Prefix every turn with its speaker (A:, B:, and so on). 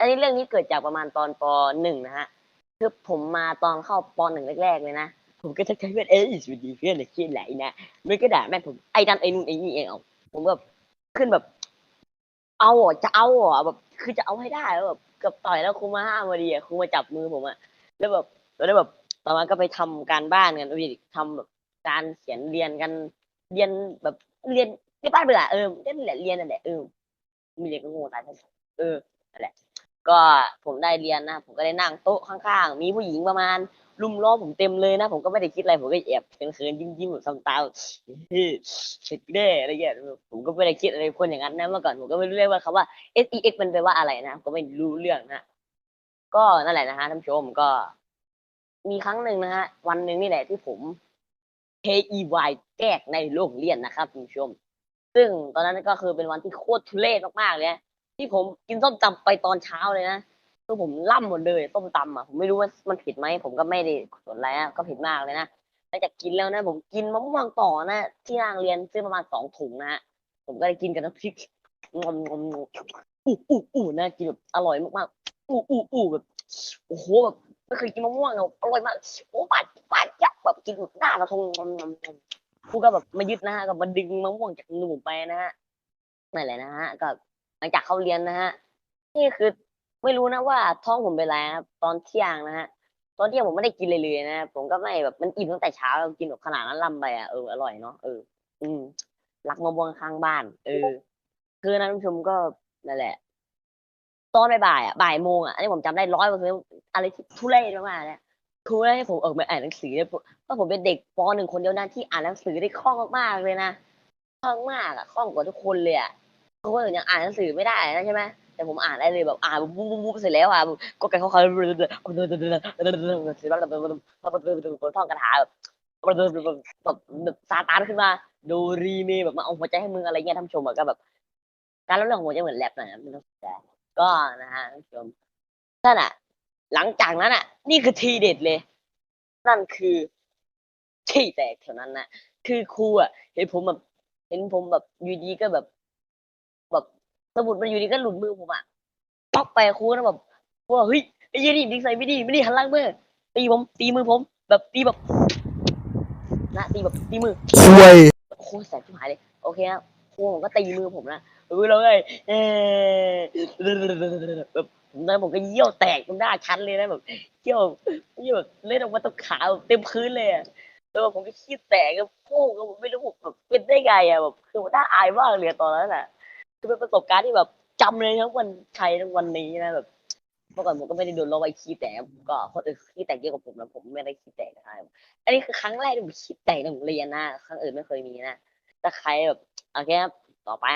A: อันนี้เรื่องนี้เกิดจากประมาณตอนปหนึ่งนะฮะคือผมมาตอนเข้าปหนึ่งแรกๆเลยนะผมก็จะใช้เพื่อนเอ้ยสวัสดีเพื่อนเลยชื่อไหนนะมันก็ด่าแม่ผมไอ้นั่นไอ้นู่นไอ้นี่เองเอาผมแบบขึ้นแบบ เอาอะจะเอาอะแบบ คือจะเอาให้ได้แล้วแบบกับต่อยแล้วครูมาห้ามพอดีอะครูมาจับมือผมอะแล้วแบบแล้วแบบต่อมาก็ไปทำการบ้านกันพี่ทำแบบการเขียนเรียนกันเรียนแบบเรียนที่บ้านเบื่อเออนั่นแหละเรียนนั่นแหละเออมีเด็กก็โง่ตายเออนั่นแหละ ก็ผมได้เรียนนะ ผมก็ได้นั่งโต๊ะข้างๆ มีผู้หญิงประมาณรุมล้อผมเต็มเลยนะ ผมก็ไม่ได้คิดอะไร ผมก็แอบเขินๆยิ้มๆแบบทำตาเฮ้ยเสร็จแน่อะไรเงี้ยผมก็ไม่ได้คิดอะไรคนอย่างนั้นนะเมื่อก่อนผมก็ไม่รู้เรื่องว่าคำว่า S E X มันแปลว่าอะไรนะก็ไม่รู้เรื่องนะก็นั่นแหละนะฮะท่านผู้ชมก็ มีครั้งหนึ่งนะฮะวันหนึ่งนี่แหละที่ผม K E Y แตกในโรงเรียนนะครับท่านผู้ชม ซึ่งตอนนั้นก็คือเป็นวันที่โคตรทุเรศมากๆเลยนะ ที่ผมกินส้มตำไปตอนเช้าเลยนะคือผมล่ำหมดเลยส้มตำอะผมไม่รู้ว่ามันผิดไหมผมก็ไม่ได้สนอะไรนะก็ผิดมากเลยนะหลังจากกินแล้วนะ ผมกินมะม่วงต่อนะ ที่โรงเรียนซื้อประมาณสองถุงนะฮะผมก็ได้กินกับน้ำพริกงอมงอมอู้อู้อู้นะกินแบบอร่อยมากๆอู้อู้อู้แบบโอ้โหแบบไม่เคยกินมะม่วงเลยอร่อยมากโอ้ปาดปาดยับแบบกินแบบหน้ากระทงงอมงอมกูก็แบบมายึดนะฮะก็มาดึงมะม่วงจากหนูไปนะฮะนั่นแหละนะฮะก็ หลังจากเข้าเรียนนะฮะนี่คือไม่รู้นะว่าท้องผมเป็นไรครับตอนเที่ยงนะฮะตอนเที่ยงผมไม่ได้กินเลยเลยนะผมก็ไม่แบบมันอิ่มตั้งแต่เช้ากินแบบขนาดนั้นลำไปอะเอออร่อยเนาะเอออืมรักมะม่วงข้างบ้าน เออ คือนะท่านผู้ชมก็นั่นแหละ ตอนบ่ายอะบ่ายโมงอะอันนี้ผมจำได้ร้อยเปอร์เซ็นต์อะไรที่ทุเรศมากๆเนี่ยครูให้ผมเออกมาอ่านหนังสือเนี่ยเพราะผมเป็นเด็กปหนึ่งคนเดียวนะที่อ่านหนังสือได้คล่องมากๆเลยนะคล่องมากอะคล่องกว่าทุกคนเลยอะ คนอื่นยังอ่านหนังสือไม่ได้นะใช่ไหมแต่ผมอ่านได้เลยแบบอ่านปุ๊บปุ๊บปุ๊บเสร็จแล้วอะก็ไก่เขาเขาท่องคาถาแบบแบบแบบซาตานขึ้นมาดูรีเมแบบมาเอาหัวใจให้มึงอะไรเงี้ยท่านผู้ชมอะก็แบบ การเล่าเรื่องหัวใจเหมือนแรปหน่อยนะไม่ต้องแต่ก็นะฮะท่านผู้ชมนั่นอะ หลังจากนั้นอะ นี่คือทีเด็ดเลย นั่นคือ ที่แตกเท่านั้นนะคือครูอะเห็นผมแบบ เห็นผมแบบอยู่ดีก็แบบ สมุดมันอยู่ดีก็หลุดมือผมอะป๊อกไปครูนะแบบว่าเฮ้ยไอ้ยี่นี่ดิใส่ไม่ดีไม่ดีหันหล่างมือตีผมตีมือผม แบบตีแบบนะตีแบบตีมือ
B: คุย
A: โคตรแสบชิบหายเลยโอเคครับครูผมก็ตีมือผมนะเออแล้วไงเออแบบผมนั้นผมก็เยี่ยวแตกตรงหน้าชั้นเลยนะแบบเยี่ยวเยี่ยวแบบเล่นออกมาตรงขาแบบเต็มพื้นเลยอะแล้วแบบผมก็ขี้แตกก็พูกผมไม่รู้ผมแบบเป็นได้ไงอะแบบคือมันน่าอายมากเลยอะตอนนั้นอะ คือเป็นประสบการณ์ที่แบบจำเลยทั้งวันชัยทั้งวันนี้นะแบบเมื่อก่อนผมก็ไม่ได้โดนล้อไว้ขี้แตกก็คนอื่นขี้แตกเยอะกว่าผมนะผมไม่ได้คีแตกนะครับอันนี้คือครั้งแรกที่ผมคิดแต่งในโรงเรียนนะครั้งอื่นไม่เคยมีนะแต่ใครแบบโอเคครับต่อไป